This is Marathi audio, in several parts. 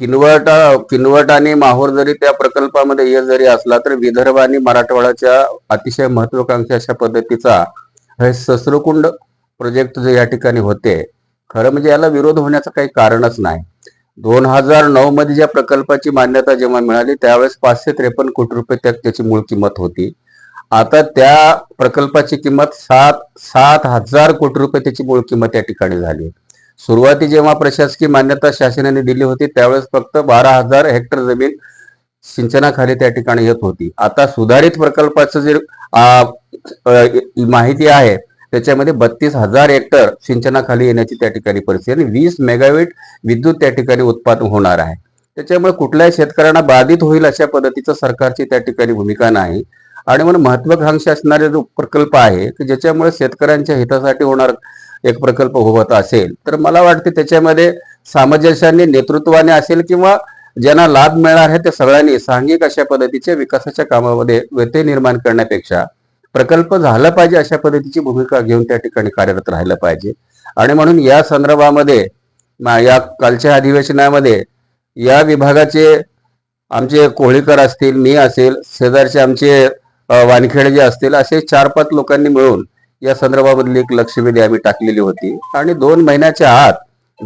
किनवट किनवट आणि माहूर जरी त्या प्रकल्पामध्ये यश जरी असला तर विदर्भ आणि मराठवाड्याच्या अतिशय महत्वाकांक्षी अशा पद्धतीचा हे सस्रकुंड प्रोजेक्ट जे या ठिकाणी होते खरं म्हणजे याला विरोध होण्याचं काही कारणच नाही. दोन हजार नऊ मध्ये ज्या प्रकल्पाची मान्यता जेव्हा मिळाली त्यावेळेस पाचशे त्रेपन्न कोटी रुपये त्या त्याची मूळ किंमत होती. आता त्या प्रकल्पाची किंमत सात सात हजार कोटी रुपये त्याची मूळ किंमत या ठिकाणी झाली. सुरुवाती जेव्हा प्रशासकीय मान्यता शासनाने दिली होती त्यावेळेस फक्त बारा हजार हेक्टर जमीन सिंचनाखाली त्या ठिकाणी येत होती. आता सुधारित प्रकल्पाचं जे माहिती आहे त्याच्यामध्ये बत्तीस हजार हेक्टर सिंचनाखाली येण्याची त्या ठिकाणी परिस्थिती आणि वीस मेगावेट विद्युत त्या ठिकाणी उत्पादन होणार आहे. त्याच्यामुळे कुठल्याही शेतकऱ्यांना बाधित होईल अशा पद्धतीचं सरकारची त्या ठिकाणी भूमिका नाही. आणि म्हणून महत्वाकांक्षी असणारे जो प्रकल्प आहे की ज्याच्यामुळे शेतकऱ्यांच्या हितासाठी होणार एक प्रकल्प होत असेल तर मला वाटते त्याच्यामध्ये सामंजस्याने नेतृत्वाने असेल किंवा ज्यांना लाभ मिळणार आहे त्या सगळ्यांनी सांघिक अशा पद्धतीच्या विकासाच्या कामामध्ये व्यत्यय निर्माण करण्यापेक्षा प्रकल्प झाला पाहिजे अशा पद्धतीची भूमिका घेऊन त्या ठिकाणी कार्यरत राहिलं पाहिजे. आणि म्हणून या संदर्भामध्ये या कालच्या अधिवेशनामध्ये या विभागाचे आमचे कोळीकर असतील मी असेल शेजारचे आमचे अ, वानखेडे जे असतील असे चार पाच लोकांनी मिळून या संदर्भामधली एक लक्षवेधी आम्ही टाकलेली होती. आणि दोन महिन्याच्या आत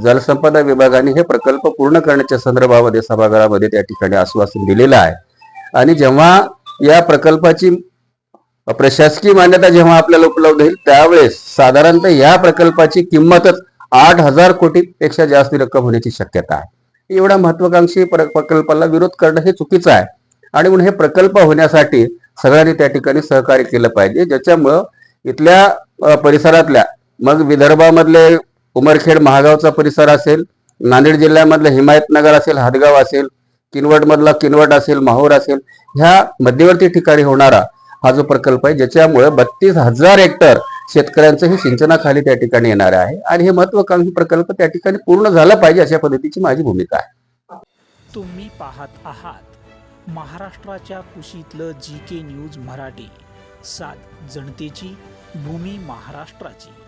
जलसंपदा विभागाने हे प्रकल्प पूर्ण करण्याच्या संदर्भामध्ये सभागृहामध्ये त्या ठिकाणी आश्वासन दिलेलं आहे. आणि जेव्हा या प्रकल्पाची प्रशासकीय मान्यता जेव्हा आपल्याला उपलब्ध होईल त्यावेळेस साधारणतः या प्रकल्पाची किंमतच आठ हजार कोटी पेक्षा जास्त रक्कम होण्याची शक्यता आहे. एवढ्या महत्वाकांक्षी प्र- प्रकल्पाला विरोध करणं हे चुकीचं आहे. आणि म्हणून हे प्रकल्प होण्यासाठी सगळ्यांनी त्या ठिकाणी सहकार्य केलं पाहिजे ज्याच्यामुळं इथल्या परिसरातल्या मग विदर्भामधले उमरखेड महागावचा परिसर असेल नांदेड जिल्ह्यामधलं हिमायतनगर असेल हादगाव असेल किनवटमधला किनवट असेल माहूर असेल ह्या मध्यवर्ती ठिकाणी होणारा हा जो प्रकल्प आहे ज्याच्यामुळे बत्तीस हजार हेक्टर शेतकऱ्यांचं हे सिंचनाखाली त्या ठिकाणी येणार आहे. आणि हे महत्वाकांक्षी प्रकल्प त्या ठिकाणी पूर्ण झाला पाहिजे अशा पद्धतीची माझी भूमिका आहे. तुम्ही पाहत आहात महाराष्ट्राच्या कुशीतलं जी के न्यूज मराठी. सात जनतेची भूमी महाराष्ट्राची.